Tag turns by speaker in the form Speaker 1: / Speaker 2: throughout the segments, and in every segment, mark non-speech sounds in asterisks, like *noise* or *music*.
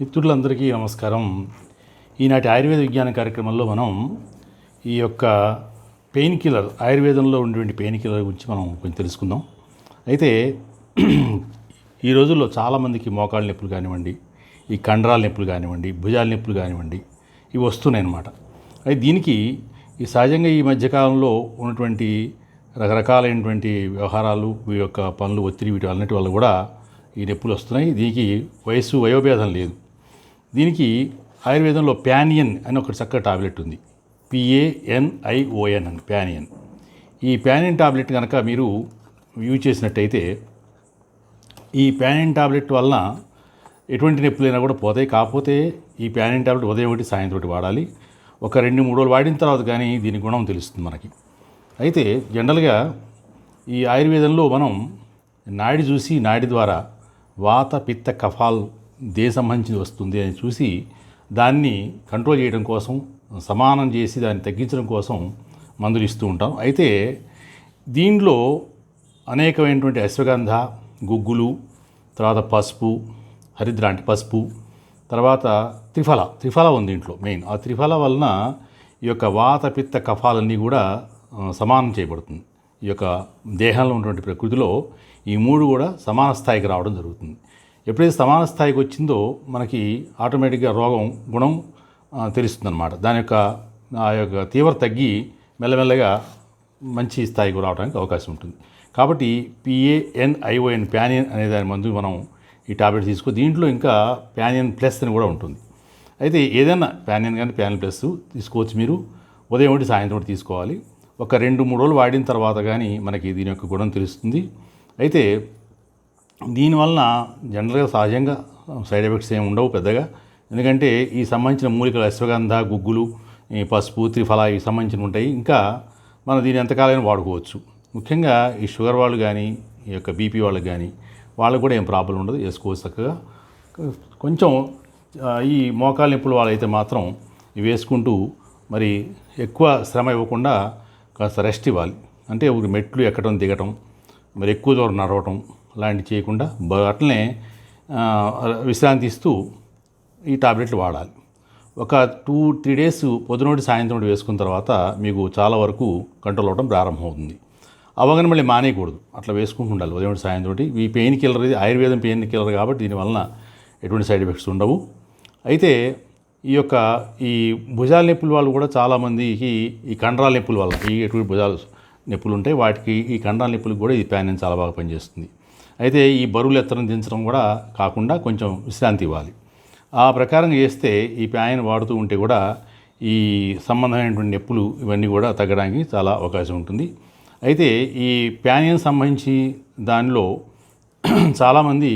Speaker 1: మిత్రులందరికీ నమస్కారం. ఈనాటి ఆయుర్వేద విజ్ఞాన కార్యక్రమంలో మనం ఈ యొక్క పెయిన్ కిల్లర్ ఆయుర్వేదంలో ఉండేటువంటి పెయిన్ కిల్లర్ గురించి మనం కొంచెం తెలుసుకుందాం. అయితే ఈ రోజుల్లో చాలామందికి మోకాళ్ళ నొప్పులు కానివ్వండి ఈ కండరాల నొప్పులు కానివ్వండి భుజాల నొప్పులు కానివ్వండి ఇవి వస్తున్నాయి అన్నమాట అయితే దీనికి ఈ సహజంగా ఈ మధ్యకాలంలో ఉన్నటువంటి రకరకాలైనటువంటి వ్యవహారాలు ఈ యొక్క పనులు ఒత్తిడి వీటి అన్నిటి వల్ల కూడా ఈ నొప్పులు వస్తున్నాయి. దీనికి వయస్సు వయోభేదం లేదు. దీనికి ఆయుర్వేదంలో ప్యానియన్ అని ఒక చక్కటి టాబ్లెట్ ఉంది. పిఏఎన్ఐఓఎన్ అని ప్యానియన్. ఈ ప్యానియన్ టాబ్లెట్ కనుక మీరు యూజ్ చేసినట్టయితే ఈ ప్యానియన్ టాబ్లెట్ వలన ఎటువంటి నొప్పులైనా కూడా పోతాయి. కాకపోతే ఈ ప్యానియన్ టాబ్లెట్ ఉదయం ఒకటి సాయంత్రం ఒకటి వాడాలి. ఒక రెండు మూడు రోజులు వాడిన తర్వాత కానీ దీని గుణం తెలుస్తుంది మనకి. అయితే జనరల్గా ఈ ఆయుర్వేదంలో మనం నాడి చూసి నాడి ద్వారా వాత పిత్త కఫాల్ దేశం సంబంధించి వస్తుంది అని చూసి దాన్ని కంట్రోల్ చేయడం కోసం సమానం చేసి దాన్ని తగ్గించడం కోసం మందులు ఇస్తూ ఉంటాం. అయితే దీనిలో అనేకమైనటువంటి అశ్వగంధ గుగ్గులు తర్వాత పసుపు హరిద్ర అంటే పసుపు తర్వాత త్రిఫల త్రిఫల ఉంది ఇంట్లో మెయిన్. ఆ త్రిఫల వలన ఈ యొక్క వాత పిత్త కఫాలన్నీ కూడా సమానం చేయబడుతుంది. ఈ యొక్క దేహంలో ఉన్నటువంటి ప్రకృతిలో ఈ మూడు కూడా సమాన స్థాయికి రావడం జరుగుతుంది. ఎప్పుడైతే సమాన స్థాయికి వచ్చిందో మనకి ఆటోమేటిక్గా రోగం గుణం తెలుస్తుందన్నమాట. దాని యొక్క ఆ యొక్క తీవ్రత తగ్గి మెల్లమెల్లగా మంచి స్థాయికి రావడానికి అవకాశం ఉంటుంది. కాబట్టి పిఏఎన్ఐఓఎన్ ప్యానియన్ అనే దాని మందు మనం ఈ టాబ్లెట్ తీసుకో దీంట్లో ఇంకా ప్యానియన్ ప్లస్ అని కూడా ఉంటుంది. అయితే ఏదైనా ప్యానియన్ కానీ ప్యానియన్ ప్లస్ తీసుకోవచ్చు మీరు. ఉదయం ఒకటి సాయంత్రం ఒకటి తీసుకోవాలి. ఒక రెండు మూడు రోజులు వాడిన తర్వాత కానీ మనకి దీని యొక్క గుణం తెలుస్తుంది. అయితే దీనివలన జనరల్గా సహజంగా సైడ్ ఎఫెక్ట్స్ ఏమి ఉండవు పెద్దగా. ఎందుకంటే ఈ సంబంధించిన మూలికలు అశ్వగంధ గుగ్గులు ఈ పసుపు త్రిఫల ఇవి సంబంధించిన ఉంటాయి. ఇంకా మనం దీన్ని ఎంతకాలైనా వాడుకోవచ్చు. ముఖ్యంగా ఈ షుగర్ వాళ్ళు కానీ ఈ యొక్క బీపీ వాళ్ళకి కానీ వాళ్ళకి కూడా ఏం ప్రాబ్లం ఉండదు. వేసుకోవచ్చు చక్కగా. కొంచెం ఈ మోకాలు నొప్పులు వాళ్ళైతే మాత్రం ఇవి వేసుకుంటూ మరి ఎక్కువ శ్రమ ఇవ్వకుండా కాస్త రెస్ట్ ఇవ్వాలి. అంటే ఒక మెట్లు ఎక్కడం దిగటం మరి ఎక్కువ దూరం నడవటం లాంటివి చేయకుండా అట్లనే విశ్రాంతి ఇస్తూ ఈ టాబ్లెట్లు వాడాలి. ఒక టూ త్రీ డేస్ పొద్దునోటి సాయంత్రం వేసుకున్న తర్వాత మీకు చాలా వరకు కంట్రోల్ అవ్వడం ప్రారంభమవుతుంది. అవగానే మళ్ళీ మానేయకూడదు. అట్లా వేసుకుంటూ ఉండాలి. ఉదయం సాయంత్రం ఈ పెయిన్ కిల్లర్ ఇది ఆయుర్వేదం పెయిన్ కిల్లర్ కాబట్టి దీనివలన ఎటువంటి సైడ్ ఎఫెక్ట్స్ ఉండవు. అయితే ఈ యొక్క ఈ భుజాల నొప్పుల వాళ్ళు కూడా చాలామందికి ఈ కండరాల నొప్పుల వల్ల ఈ ఎటువంటి భుజాలు నొప్పులు ఉంటాయి వాటికి ఈ కండరాల నొప్పులకు కూడా ఈ ప్యాన్ చాలా బాగా పనిచేస్తుంది. అయితే ఈ బరువులు ఎత్తడం దించడం కూడా కాకుండా కొంచెం విశ్రాంతి ఇవ్వాలి. ఆ ప్రకారం చేస్తే ఈ ప్యాన్ వాడుతూ ఉంటే కూడా ఈ సంబంధమైనటువంటి నొప్పులు ఇవన్నీ కూడా తగ్గడానికి చాలా అవకాశం ఉంటుంది. అయితే ఈ ప్యానియన్ సంబంధించి దానిలో *clears throat* చాలామంది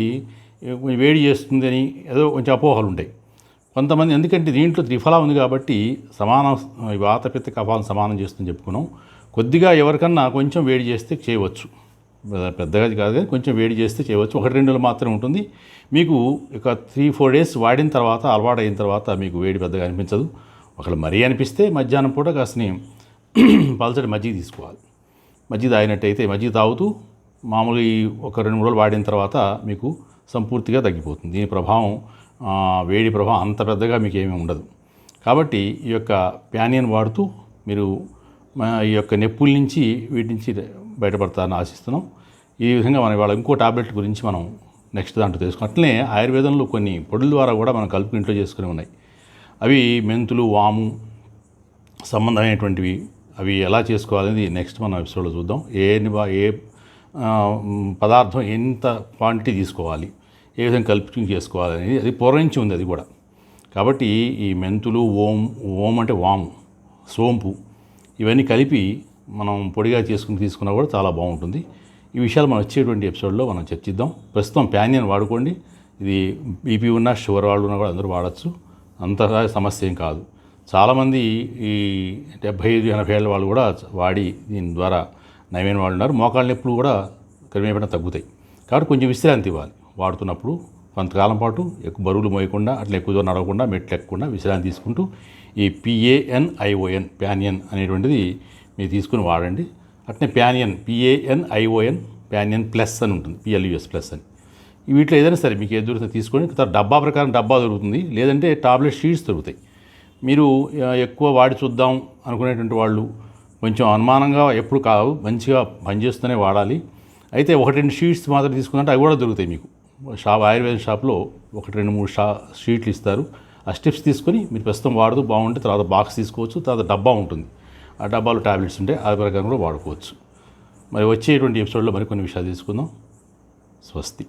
Speaker 1: వేడి చేస్తుందని ఏదో కొంచెం అపోహలు ఉంటాయి. కొంతమంది ఎందుకంటే దీంట్లో త్రిఫలా ఉంది కాబట్టి సమానం వాతపిత్త పిత్త కఫాలను సమానం చేస్తుందని చెప్పుకున్నాం. కొద్దిగా ఎవరికన్నా కొంచెం వేడి చేస్తే చేయవచ్చు. పెద్దగా కాదు కానీ కొంచెం వేడి చేస్తే చేయవచ్చు. ఒకటి రెండు రోజులు మాత్రమే ఉంటుంది. మీకు ఒక త్రీ ఫోర్ డేస్ వాడిన తర్వాత అలవాటు అయిన తర్వాత మీకు వేడి పెద్దగా అనిపించదు. ఒకవేళ మరీ అనిపిస్తే మధ్యాహ్నం పూట కాసిని *clears throat* పలచటి మజ్జిగ తీసుకోవాలి. మజ్జిగ తాగినట్టయితే మజ్జిగ తాగుతూ మామూలు ఈ ఒక రెండు మూడు రోజులు వాడిన తర్వాత మీకు సంపూర్తిగా తగ్గిపోతుంది. దీని ప్రభావం వేడి ప్రభావం అంత పెద్దగా మీకు ఏమీ ఉండదు. కాబట్టి ఈ యొక్క ప్యానియన్ వాడుతూ మీరు ఈ యొక్క నొప్పుల నుంచి వీటి నుంచి బయటపడతారని ఆశిస్తున్నాం. ఈ విధంగా మన ఇవాళ ఇంకో టాబ్లెట్ గురించి మనం నెక్స్ట్ దాంట్లో తెలుసుకున్నాం అట్లనే ఆయుర్వేదంలో కొన్ని పొడుల ద్వారా కూడా మనం కలుపు ఇంట్లో చేసుకుని ఉన్నాయి. అవి మెంతులు వాము సంబంధమైనటువంటివి. అవి ఎలా చేసుకోవాలనేది నెక్స్ట్ మనం ఎపిసోడ్లో చూద్దాం. ఏ ఏ పదార్థం ఎంత క్వాంటిటీ తీసుకోవాలి ఏ విధంగా కల్పించి చేసుకోవాలి అనేది అది పూర్వం ఉంది అది కూడా. కాబట్టి ఈ మెంతులు ఓం ఓం అంటే వాము సోంపు ఇవన్నీ కలిపి మనం పొడిగా చేసుకుని తీసుకున్నా కూడా చాలా బాగుంటుంది. ఈ విషయాలు మనం వచ్చేటువంటి ఎపిసోడ్లో మనం చర్చిద్దాం. ప్రస్తుతం ప్యానియన్ వాడుకోండి. ఇది బీపీ ఉన్న షుగర్ వాళ్ళు ఉన్నా కూడా అందరూ వాడచ్చు. అంతగా సమస్య ఏం కాదు. చాలామంది ఈ డెబ్బై ఐదు ఎనభై ఏళ్ళ వాళ్ళు కూడా వాడి దీని ద్వారా నయమైన వాళ్ళు ఉన్నారు. మోకాళ్ళ నొప్పులు కూడా క్రమేపణ తగ్గుతాయి. కాబట్టి కొంచెం విశ్రాంతి ఇవ్వాలి. వాడుతున్నప్పుడు కొంతకాలం పాటు ఎక్కువ బరువులు మోయకుండా అట్లా ఎక్కువ దూరం నడవకుండా మెట్లు ఎక్కకుండా విశ్రాంతి తీసుకుంటూ ఈ పిఏఎన్ఐఓఎన్ ప్యానియన్ అనేటువంటిది మీరు తీసుకుని వాడండి. అట్నే ప్యానియన్ పిఏఎన్ఐఓఎన్ ప్యానియన్ ప్లస్ అని ఉంటుంది పిఎల్యుఎస్ ప్లస్ అని. వీటిలో ఏదైనా సరే మీకు ఏది దొరికితే తీసుకొని తర్వాత డబ్బా ప్రకారం డబ్బా దొరుకుతుంది. లేదంటే టాబ్లెట్ షీట్స్ దొరుకుతాయి. మీరు ఎక్కువ వాడి చూద్దాం అనుకునేటువంటి వాళ్ళు కొంచెం అనుమానంగా ఎప్పుడు కావు మంచిగా పనిచేస్తూనే వాడాలి. అయితే ఒకటి రెండు షీట్స్ మాత్రం తీసుకుందంటే అవి కూడా దొరుకుతాయి మీకు. షాప్ ఆయుర్వేద షాప్లో ఒకటి రెండు మూడు షా షీట్లు ఇస్తారు. ఆ స్టెప్స్ తీసుకొని మీరు ప్రస్తుతం వాడుతూ బాగుంటే తర్వాత బాక్స్ తీసుకోవచ్చు తర్వాత డబ్బా ఉంటుంది. డబ్బాలు టాబ్లెట్స్ ఉంటాయి ఆ ప్రకారం కూడా వాడుకోవచ్చు. మరి వచ్చేటువంటి ఎపిసోడ్లో మరికొన్ని విషయాలు తీసుకుందాం స్వస్తి.